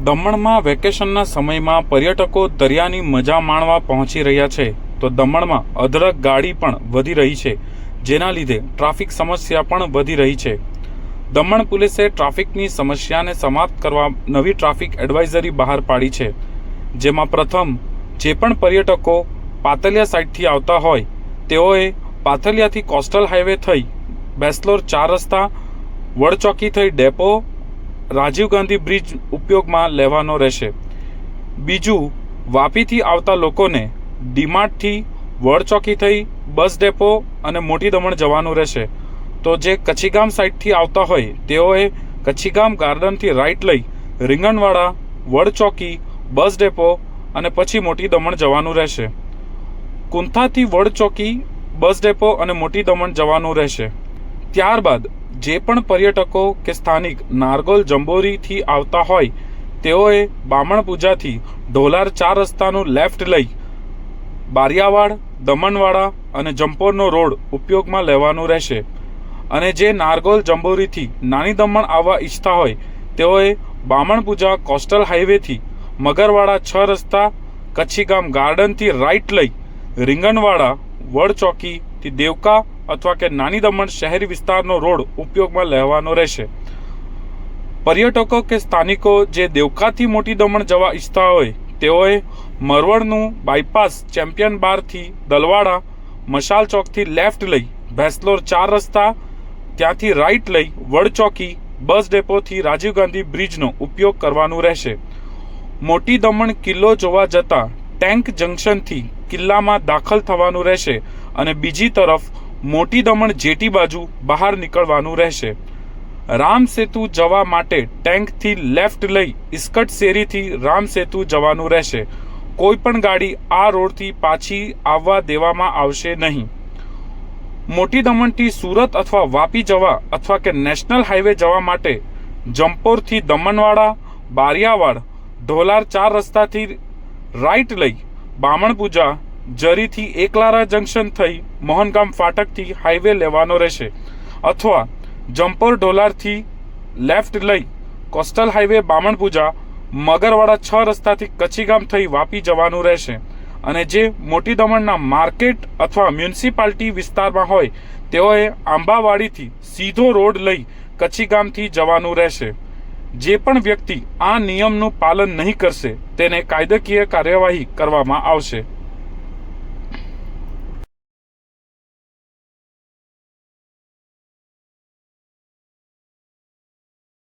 દમણમાં વેકેશનના સમયમાં પર્યટકો દરિયાની મજા માણવા પહોંચી રહ્યા છે. તો દમણમાં અધરક ગાડી પણ વધી રહી છે, જેના લીધે ટ્રાફિક સમસ્યા પણ વધી રહી છે. દમણ પોલીસે ટ્રાફિકની સમસ્યાને સમાપ્ત કરવા નવી ટ્રાફિક એડવાઇઝરી બહાર પાડી છે. જેમાં પ્રથમ, જે પણ પર્યટકો પાતલિયા સાઇડથી આવતા હોય, તેઓએ પાથલિયાથી કોસ્ટલ હાઈવે થઈ બેસલોર ચાર રસ્તા, વડચોકી થઈ ડેપો રાજીવ ગાંધી બ્રિજ ઉપયોગમાં લેવાનો રહેશે. બીજું, વાપીથી આવતા લોકોને ડીમાર્ટથી વડચોકી થઈ બસ ડેપો અને મોટી દમણ જવાનું રહેશે. તો જે કચ્છીગામ સાઈડથી આવતા હોય, તેઓએ કચ્છીગામ ગાર્ડનથી રાઈટ લઈ રીંગણવાડા, વડચોકી, બસ ડેપો અને પછી મોટી દમણ જવાનું રહેશે. કુંથાથી વડચોકી, બસ ડેપો અને મોટી દમણ જવાનું રહેશે. ત્યારબાદ જે પણ પર્યટકો કે સ્થાનિક નારગોલ જંબોરીથી આવતા હોય, તેઓએ બામણ પૂજાથી ઢોલાર ચાર રસ્તાનું લેફ્ટ લઈ બારિયાવાડ, દમણવાડા અને જંપોરનો રોડ ઉપયોગમાં લેવાનું રહેશે. અને જે નારગોલ જંબોરીથી નાની દમણ આવવા ઈચ્છતા હોય, તેઓએ બામણ પૂજા કોસ્ટલ હાઈવેથી મગરવાડા છ રસ્તા કચ્છીગામ ગાર્ડનથી રાઈટ લઈ રીંગણવાડા વડચોકીથી દેવકા અથવા કે નાની દમણ શહેરી વિસ્તારનો રોડ ઉપયોગમાં લેવાનો રહેશે. પર્યટકો કે સ્થાનિકો જે દેવકાથી મોટી દમણ જવા ઈચ્છતા હોય, તેઓએ મરવડનું બાયપાસ ચેમ્પિયન બારથી દલવાડા, મશાલ ચોકથી લેફ્ટ લઈ ભેસલોર ચાર રસ્તા, ત્યાંથી રાઈટ લઈ વડચોકી બસ ડેપોથી રાજીવ ગાંધી બ્રિજનો ઉપયોગ કરવાનું રહેશે. મોટી દમણ કિલ્લો જોવા જતાં ટેન્ક જંકશનથી કિલ્લામાં દાખલ થવાનું રહેશે અને બીજી તરફ મોટી દમણ જેટી બાજુ બહાર નીકળવાનું રહેશે. રામ સેતુ જવા માટે ટેન્કથી લેફ્ટ લઈ ઇસ્કટ શેરીથી રામ સેતુ જવાનું રહેશે. કોઈ પણ ગાડી આ રોડથી પાછી આવવા દેવામાં આવશે નહીં. મોટી દમણથી સુરત અથવા વાપી જવા અથવા કે નેશનલ હાઈવે જવા માટે જમ્પોરથી દમણવાડા, બારિયાવાડ ઢોલાર ચાર રસ્તાથી રાઈટ લઈ બામણપૂજા જરીથી એકલારા જંકશન થઈ મોહનગામ ફાટકથી હાઈવે લેવાનો રહેશે. અથવા જંપોર ઢોલારથી લેફ્ટ લઈ કોસ્ટલ હાઈવે બામણપૂજા મગરવાડા છ રસ્તાથી કચ્છીગામ થઈ વાપી જવાનું રહેશે. અને જે મોટી દમણના માર્કેટ અથવા મ્યુનિસિપાલિટી વિસ્તારમાં હોય, તેઓએ આંબાવાડીથી સીધો રોડ લઈ કચ્છીગામથી જવાનું રહેશે. જે પણ વ્યક્તિ આ નિયમનું પાલન નહીં કરશે, તેને કાયદાકીય કાર્યવાહી કરવામાં આવશે.